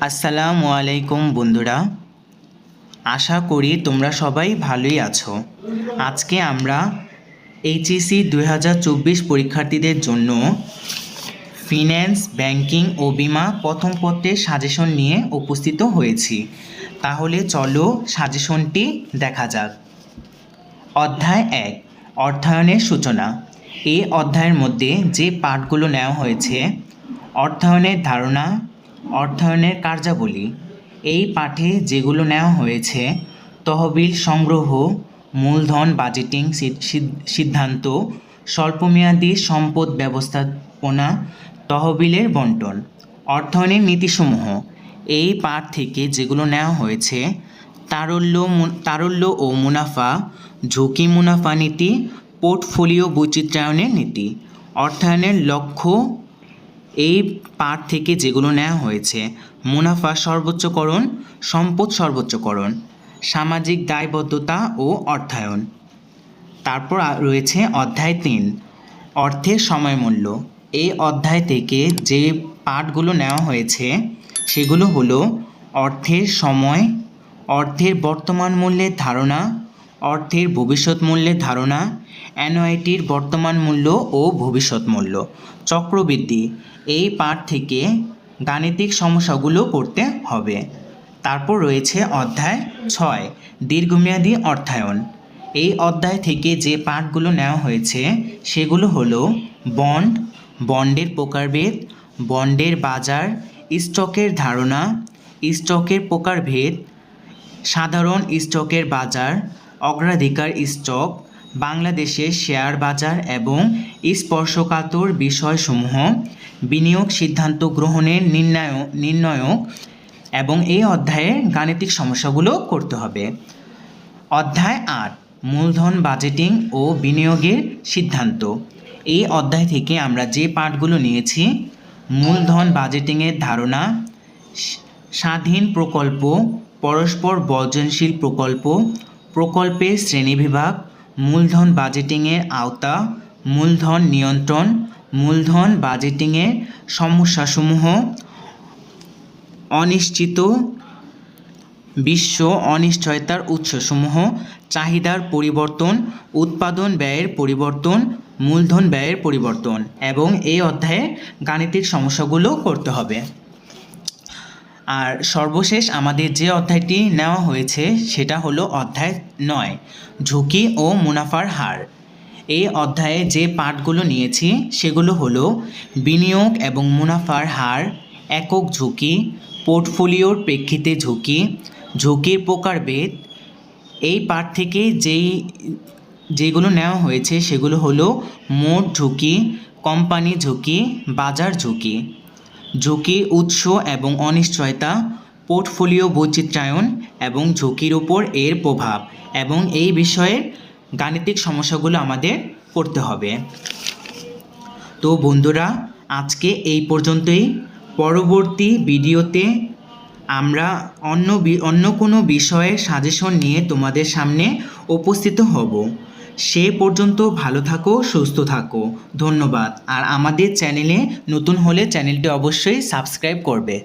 আসসালামু আলাইকুম বন্ধুরা। আশা করি তোমরা সবাই ভালোই আছো। আজকে আমরা এইচএসি চব্বিশ পরীক্ষার্থীদের জন্য ফিন্যান্স ব্যাংকিং ও বিমা প্রথম পত্রের সাজেশন নিয়ে উপস্থিত হয়েছি। তাহলে চলো সাজেশনটি দেখা যাক। অধ্যায় এক, অর্থায়নের সূচনা। এই অধ্যায়ের মধ্যে যে পাঠগুলো নেওয়া হয়েছে, অর্থায়নের ধারণা অর্থায়নের কার্যাবলী। এই পাঠে যেগুলো নেওয়া হয়েছে, তহবিল সংগ্রহ, মূলধন বাজেটিং সিদ্ধান্ত, স্বল্পমেয়াদী সম্পদ ব্যবস্থাপনা, তহবিলের বন্টন, অর্থায়নের নীতিসমূহ। এই পাঠ থেকে যেগুলো নেওয়া হয়েছে, তারল্য তারল্য ও মুনাফা, ঝুঁকি মুনাফা নীতি, পোর্টফোলিও বৈচিত্র্যায়নের নীতি, অর্থায়নের লক্ষ্য এই পাঠ থেকে যেগুলো নেওয়া হয়েছে, মুনাফা সর্বোচ্চকরণ, সম্পদ সর্বোচ্চকরণ, সামাজিক দায়বদ্ধতা ও অর্থায়ন। তারপর রয়েছে অধ্যায় তিন, অর্থের সময় মূল্য। এই অধ্যায় থেকে যে পাঠগুলো নেওয়া হয়েছে, সেগুলো হলো অর্থের সময়, অর্থের বর্তমান মূল্যের ধারণা অর্থের ভবিষ্যৎ মূল্যের ধারণা অ্যানুয়াইটির বর্তমান মূল্য ও ভবিষ্যৎ মূল্য, চক্রবৃদ্ধি, এই পাঠ থেকে গাণিতিক সমস্যাগুলো করতে হবে। তারপর রয়েছে অধ্যায় ছয়, দীর্ঘমেয়াদী অর্থায়ন। এই অধ্যায় থেকে যে পাঠগুলো নেওয়া হয়েছে, সেগুলো হলো বন্ড, বন্ডের প্রকারভেদ, বন্ডের বাজার, স্টকের ধারণা, স্টকের প্রকারভেদ, সাধারণ স্টকের বাজার অগ্রাধিকার স্টক, বাংলাদেশের শেয়ার বাজার এবং স্পর্শকাতর বিষয়সমূহ, বিনিয়োগ সিদ্ধান্ত গ্রহণের নির্ণায়ক নির্ণয়ক এবং এই অধ্যায়ে গাণিতিক সমস্যাগুলো করতে হবে। অধ্যায় আট, মূলধন বাজেটিং ও বিনিয়োগের সিদ্ধান্ত। এই অধ্যায় থেকে আমরা যে পাঠগুলো নিয়েছি, মূলধন বাজেটিংয়ের ধারণা, স্বাধীন প্রকল্প, পরস্পর বর্জনশীল প্রকল্প প্রকল্পের শ্রেণীবিভাগ মূলধন বাজেটিংয়ের আওতা, মূলধন নিয়ন্ত্রণ, মূলধন বাজেটিংয়ের সমস্যাসমূহ, অনিশ্চিত বিশ্ব অনিশ্চয়তার উৎসসমূহ, চাহিদার পরিবর্তন, উৎপাদন ব্যয়ের পরিবর্তন, মূলধন ব্যয়ের পরিবর্তন এবং এই অধ্যায়ে গাণিতিক সমস্যাগুলো করতে হবে। আর সর্বশেষ আমাদের যে অধ্যায়টি নেওয়া হয়েছে, সেটা হলো অধ্যায় নয়, ঝুঁকি ও মুনাফার হার। এই অধ্যায়ে যে পাঠগুলো নিয়েছি, সেগুলো হলো বিনিয়োগ এবং মুনাফার হার, একক ঝুঁকি, পোর্টফোলিওর প্রেক্ষিতে ঝুঁকি, ঝুঁকির প্রকারভেদ। এই পাঠ থেকে যেই, যেগুলো নেওয়া হয়েছে, সেগুলো হলো মোট ঝুঁকি, কোম্পানি ঝুঁকি, বাজার ঝুঁকি। ঝুঁকি, উৎস এবং অনিশ্চয়তা, পোর্টফোলিও বৈচিত্র্যায়ন এবং ঝুঁকির উপর এর প্রভাব এবং এই বিষয়ে গাণিতিক সমস্যাগুলো আমাদের করতে হবে। তো বন্ধুরা, আজকে এই পর্যন্তই। পরবর্তী ভিডিওতে আমরা অন্য অন্য কোনো বিষয়ের সাজেশন নিয়ে তোমাদের সামনে উপস্থিত হব। সে পর্যন্ত ভালো থাকো, সুস্থ থাকো। ধন্যবাদ। আর আমাদের চ্যানেলে নতুন হলে চ্যানেলটি অবশ্যই সাবস্ক্রাইব করবে।